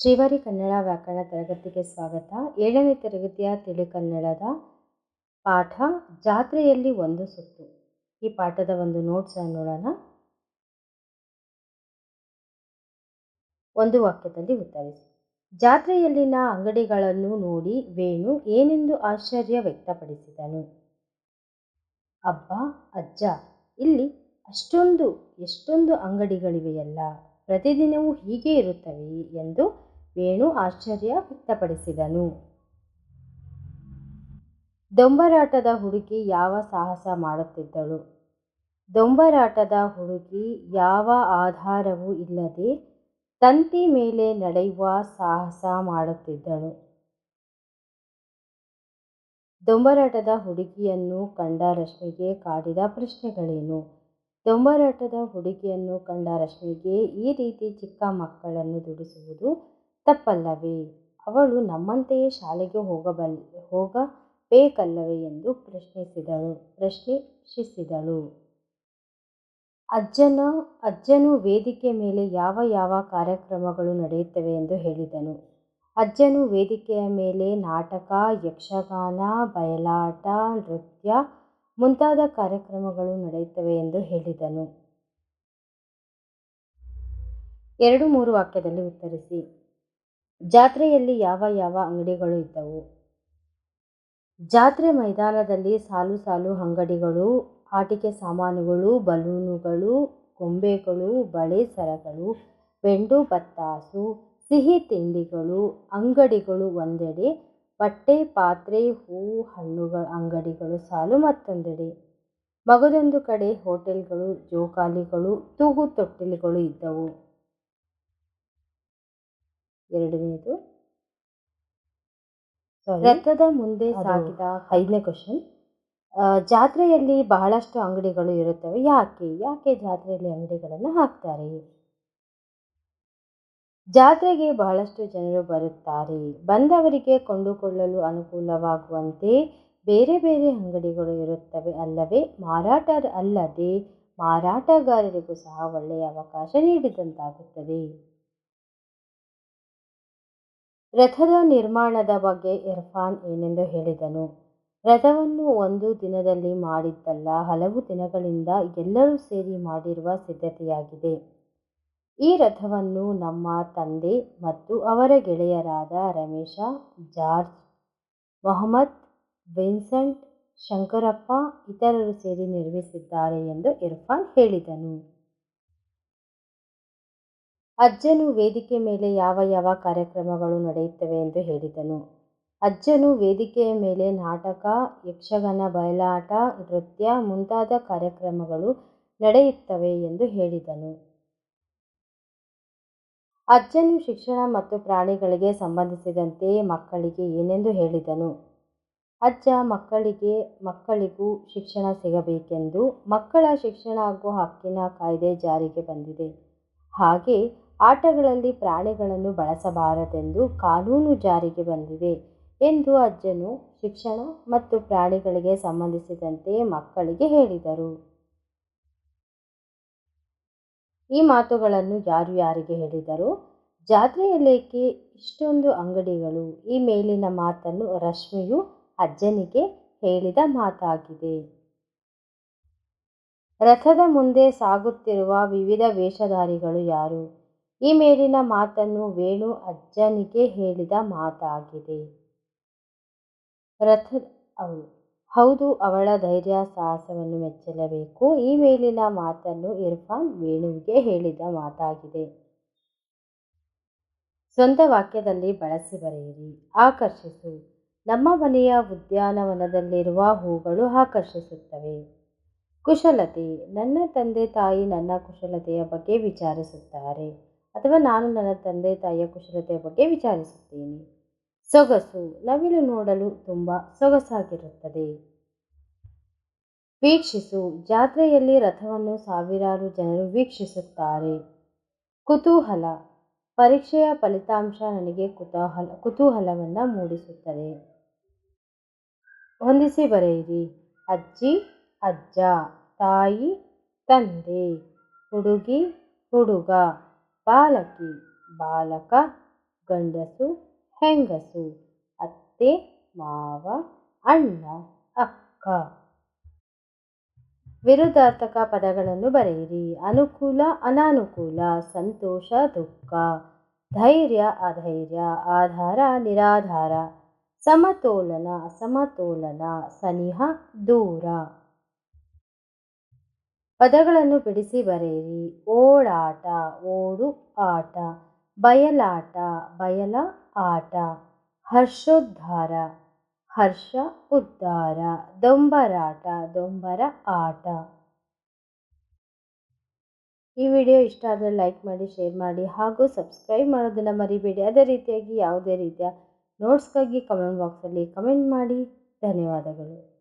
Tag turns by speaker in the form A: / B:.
A: ಶ್ರೀವಾರಿ ಕನ್ನಡ ವ್ಯಾಕರಣ ತರಗತಿಗೆ ಸ್ವಾಗತ. ಏಳನೇ ತರಗತಿಯ ತಿಳಿಕನ್ನಡದ ಪಾಠ, ಜಾತ್ರೆಯಲ್ಲಿ ಒಂದು ಸುತ್ತು. ಈ ಪಾಠದ ಒಂದು ನೋಟ್ಸ್ ನೋಡೋಣ. ಒಂದು ವಾಕ್ಯದಲ್ಲಿ ಉತ್ತರಿಸಿ. ಜಾತ್ರೆಯಲ್ಲಿನ ಅಂಗಡಿಗಳನ್ನು ನೋಡಿ ವೇಣು ಏನೆಂದು ಆಶ್ಚರ್ಯ ವ್ಯಕ್ತಪಡಿಸಿದನು. ಅಬ್ಬ, ಅಜ್ಜ, ಇಲ್ಲಿ ಅಷ್ಟೊಂದು, ಎಷ್ಟೊಂದು ಅಂಗಡಿಗಳಿವೆಯಲ್ಲ, ಪ್ರತಿದಿನವೂ ಹೀಗೆ ಇರುತ್ತವೆ ಎಂದು ವೇಣು ಆಶ್ಚರ್ಯ ವ್ಯಕ್ತಪಡಿಸಿದನು. ದೊಂಬರಾಟದ ಹುಡುಗಿ ಯಾವ ಸಾಹಸ ಮಾಡುತ್ತಿದ್ದಳು? ದೊಂಬರಾಟದ ಹುಡುಗಿ ಯಾವ ಆಧಾರವೂ ಇಲ್ಲದೆ ತಂತಿ ಮೇಲೆ ನಡೆಯುವ ಸಾಹಸ ಮಾಡುತ್ತಿದ್ದಳು. ದೊಂಬರಾಟದ ಹುಡುಗಿಯನ್ನು ಕಂಡ ರಶ್ಮಿಗೆ ಕಾಡಿದ ಪ್ರಶ್ನೆಗಳೇನು? ದೊಂಬರಾಟದ ಹುಡುಗಿಯನ್ನು ಕಂಡ ರಶ್ಮಿಗೆ ಈ ರೀತಿ ಚಿಕ್ಕ ಮಕ್ಕಳನ್ನು ದುಡಿಸುವುದು ತಪ್ಪಲ್ಲವೇ? ಅವಳು ನಮ್ಮಂತೆಯೇ ಶಾಲೆಗೆ ಹೋಗಬಲ್, ಹೋಗಬೇಕಲ್ಲವೇ ಎಂದು ಪ್ರಶ್ನಿಸಿದಳು ಪ್ರಶ್ನಿಸಿದಳು. ಅಜ್ಜನ, ಅಜ್ಜನು ವೇದಿಕೆ ಮೇಲೆ ಯಾವ ಯಾವ ಕಾರ್ಯಕ್ರಮಗಳು ನಡೆಯುತ್ತವೆ ಎಂದು ಹೇಳಿದನು. ಅಜ್ಜನು ವೇದಿಕೆಯ ಮೇಲೆ ನಾಟಕ, ಯಕ್ಷಗಾನ, ಬಯಲಾಟ, ನೃತ್ಯ ಮುಂತಾದ ಕಾರ್ಯಕ್ರಮಗಳು ನಡೆಯುತ್ತವೆ ಎಂದು ಹೇಳಿದನು. ಎರಡು ಮೂರು ವಾಕ್ಯದಲ್ಲಿ ಉತ್ತರಿಸಿ. ಜಾತ್ರೆಯಲ್ಲಿ ಯಾವ ಯಾವ ಅಂಗಡಿಗಳು ಇದ್ದವು? ಜಾತ್ರೆ ಮೈದಾನದಲ್ಲಿ ಸಾಲು ಸಾಲು ಅಂಗಡಿಗಳು, ಆಟಿಕೆ ಸಾಮಾನುಗಳು, ಬಲೂನುಗಳು, ಗೊಂಬೆಗಳು, ಬಳೆ ಸರಗಳು, ಬೆಂಡು ಬತ್ತಾಸು, ಸಿಹಿ ತಿಂಡಿಗಳು, ಅಂಗಡಿಗಳು ಒಂದೆಡೆ, ಬಟ್ಟೆ, ಪಾತ್ರೆ, ಹೂ, ಹಣ್ಣುಗಳ ಅಂಗಡಿಗಳು ಸಾಲು ಮತ್ತೊಂದೆಡೆ. ಮಗದೊಂದು ಕಡೆ ಹೋಟೆಲ್ಗಳು, ಜೋಕಾಲಿಗಳು, ತೂಗು ತೊಟ್ಟಿಲುಗಳು ಇದ್ದವು. ಎರಡನೇದು ರಥದ ಮುಂದೆ ಸಾಗಿದ ಐದನೇ ಕ್ವಶನ್ ಜಾತ್ರೆಯಲ್ಲಿ ಬಹಳಷ್ಟು ಅಂಗಡಿಗಳು ಇರುತ್ತವೆ. ಯಾಕೆ? ಯಾಕೆ ಜಾತ್ರೆಯಲ್ಲಿ ಅಂಗಡಿಗಳನ್ನು ಹಾಕ್ತಾರೆ? ಜಾತ್ರೆಗೆ ಬಹಳಷ್ಟು ಜನರು ಬರುತ್ತಾರೆ. ಬಂದವರಿಗೆ ಕೊಂಡುಕೊಳ್ಳಲು ಅನುಕೂಲವಾಗುವಂತೆ ಬೇರೆ ಬೇರೆ ಅಂಗಡಿಗಳು ಇರುತ್ತವೆ ಅಲ್ಲವೇ? ಮಾರಾಟ ಅಲ್ಲದೆ ಮಾರಾಟಗಾರರಿಗೂ ಸಹ ಒಳ್ಳೆಯ ಅವಕಾಶ ನೀಡಿದಂತಾಗುತ್ತದೆ. ರಥದ ನಿರ್ಮಾಣದ ಬಗ್ಗೆ ಇರ್ಫಾನ್ ಏನೆಂದು ಹೇಳಿದನು. ರಥವನ್ನು ಒಂದು ದಿನದಲ್ಲಿ ಮಾಡಿದ್ದಲ್ಲ, ಹಲವು ದಿನಗಳಿಂದ ಎಲ್ಲರೂ ಸೇರಿ ಮಾಡಿರುವ ಸಿದ್ಧತೆಯಾಗಿದೆ. ಈ ರಥವನ್ನು ನಮ್ಮ ತಂದೆ ಮತ್ತು ಅವರ ಗೆಳೆಯರಾದ ರಮೇಶ, ಜಾರ್ಜ್, ಮೊಹಮ್ಮದ್, ವಿನ್ಸೆಂಟ್, ಶಂಕರಪ್ಪ ಇತರರು ಸೇರಿ ನಿರ್ಮಿಸಿದ್ದಾರೆ ಎಂದು ಇರ್ಫಾನ್ ಹೇಳಿದನು. ಅಜ್ಜನು ವೇದಿಕೆ ಮೇಲೆ ಯಾವ ಯಾವ ಕಾರ್ಯಕ್ರಮಗಳು ನಡೆಯುತ್ತವೆ ಎಂದು ಹೇಳಿದನು. ಅಜ್ಜನು ವೇದಿಕೆಯ ಮೇಲೆ ನಾಟಕ, ಯಕ್ಷಗಾನ, ಬಯಲಾಟ, ನೃತ್ಯ ಮುಂತಾದ ಕಾರ್ಯಕ್ರಮಗಳು ನಡೆಯುತ್ತವೆ ಎಂದು ಹೇಳಿದನು. ಅಜ್ಜನು ಶಿಕ್ಷಣ ಮತ್ತು ಪ್ರಾಣಿಗಳಿಗೆ ಸಂಬಂಧಿಸಿದಂತೆ ಮಕ್ಕಳಿಗೆ ಏನೆಂದು ಹೇಳಿದನು. ಅಜ್ಜ ಮಕ್ಕಳಿಗೆ, ಮಕ್ಕಳಿಗೂ ಶಿಕ್ಷಣ ಸಿಗಬೇಕೆಂದು ಮಕ್ಕಳ ಶಿಕ್ಷಣ ಹಾಗೂ ಹಕ್ಕಿನ ಕಾಯ್ದೆ ಜಾರಿಗೆ ಬಂದಿದೆ. ಹಾಗೆ ಆಟಗಳಲ್ಲಿ ಪ್ರಾಣಿಗಳನ್ನು ಬಳಸಬಾರದೆಂದು ಕಾನೂನು ಜಾರಿಗೆ ಬಂದಿದೆ ಎಂದು ಅಜ್ಜನು ಶಿಕ್ಷಣ ಮತ್ತು ಪ್ರಾಣಿಗಳಿಗೆ ಸಂಬಂಧಿಸಿದಂತೆ ಮಕ್ಕಳಿಗೆ ಹೇಳಿದರು. ಈ ಮಾತುಗಳನ್ನು ಯಾರು ಯಾರಿಗೆ ಹೇಳಿದರು? ಜಾತ್ರೆಯಲ್ಲೇಕೆ ಇಷ್ಟೊಂದು ಅಂಗಡಿಗಳು, ಈ ಮೇಲಿನ ಮಾತನ್ನು ರಶ್ಮಿಯು ಅಜ್ಜನಿಗೆ ಹೇಳಿದ ಮಾತಾಗಿದೆ. ರಥದ ಮುಂದೆ ಸಾಗುತ್ತಿರುವ ವಿವಿಧ ವೇಷಧಾರಿಗಳು ಯಾರು? ಈ ಮೇಲಿನ ಮಾತನ್ನು ವೇಣು ಅಜ್ಜನಿಗೆ ಹೇಳಿದ ಮಾತಾಗಿದೆ. ರಥ ಅವಳು ಹೌದು, ಅವಳ ಧೈರ್ಯ, ಸಾಹಸವನ್ನು ಮೆಚ್ಚಲೇಬೇಕು. ಈ ಮೇಲಿನ ಮಾತನ್ನು ಇರ್ಫಾನ್ ವೇಣುವಿಗೆ ಹೇಳಿದ ಮಾತಾಗಿದೆ. ಸ್ವಂತ ವಾಕ್ಯದಲ್ಲಿ ಬಳಸಿ ಬರೆಯಿರಿ. ಆಕರ್ಷಿಸು. ನಮ್ಮ ಮನೆಯ ಉದ್ಯಾನವನದಲ್ಲಿರುವ ಹೂಗಳು ಆಕರ್ಷಿಸುತ್ತವೆ. ಕುಶಲತೆ. ನನ್ನ ತಂದೆ ತಾಯಿ ನನ್ನ ಕುಶಲತೆಯ ಬಗ್ಗೆ ವಿಚಾರಿಸುತ್ತಾರೆ. ಅಥವಾ ನಾನು ನನ್ನ ತಂದೆ ತಾಯಿಯ ಕುಶಲತೆಯ ಬಗ್ಗೆ ವಿಚಾರಿಸುತ್ತೇನೆ. ಸೊಗಸು ನವಿಲು ನೋಡಲು ತುಂಬ ಸೊಗಸಾಗಿರುತ್ತದೆ. ವೀಕ್ಷಿಸು, ಜಾತ್ರೆಯಲ್ಲಿ ರಥವನ್ನು ಸಾವಿರಾರು ಜನರು ವೀಕ್ಷಿಸುತ್ತಾರೆ. ಕುತೂಹಲ, ಪರೀಕ್ಷೆಯ ಫಲಿತಾಂಶ ನನಗೆ ಕುತೂಹಲ, ಕುತೂಹಲವನ್ನು ಮೂಡಿಸುತ್ತದೆ. ಹೊಂದಿಸಿ ಬರೆಯಿರಿ, ಅಜ್ಜಿ, ಅಜ್ಜ, ತಾಯಿ, ತಂದೆ, ಹುಡುಗಿ, ಹುಡುಗ. ಬಾಲಕಿ ಬಾಲಕ, ಗಂಡಸು, ಹೆಂಗಸು, ಅತ್ತೆ, ಮಾವ, ಅಣ್ಣ, ಅಕ್ಕ. ವಿರುದ್ಧಾರ್ಥಕ ಪದಗಳನ್ನು ಬರೆಯಿರಿ. ಅನುಕೂಲ, ಅನಾನುಕೂಲ, ಸಂತೋಷ, ದುಃಖ. ಧೈರ್ಯ, ಅಧೈರ್ಯ, ಆಧಾರ, ನಿರಾಧಾರ. ಸಮತೋಲನ, ಅಸಮತೋಲನ, ಸನಿಹ, ದೂರ. ಪದಗಳನ್ನು ಬಿಡಿಸಿ ಬರೆಯಿರಿ. ಓಡಾಟ, ಓಡು, ಆಟ, ಬಯಲಾಟ, ಬಯಲ, ಆಟ, ಹರ್ಷೋದ್ಧಾರ, ಹರ್ಷ, ಉದ್ಧಾರ, ದೊಂಬರಾಟ, ದೊಂಬರ, ಆಟ. ಈ ವಿಡಿಯೋ ಇಷ್ಟ ಆದರೆ ಲೈಕ್ ಮಾಡಿ, ಶೇರ್ ಮಾಡಿ ಹಾಗೂ ಸಬ್ಸ್ಕ್ರೈಬ್ ಮಾಡೋದನ್ನು ಮರಿಬೇಡಿ. ಅದೇ ರೀತಿಯಾಗಿ ಯಾವುದೇ ರೀತಿಯ ನೋಟ್ಸ್ಗಾಗಿ ಕಮೆಂಟ್ ಬಾಕ್ಸಲ್ಲಿ ಕಮೆಂಟ್ ಮಾಡಿ. ಧನ್ಯವಾದಗಳು.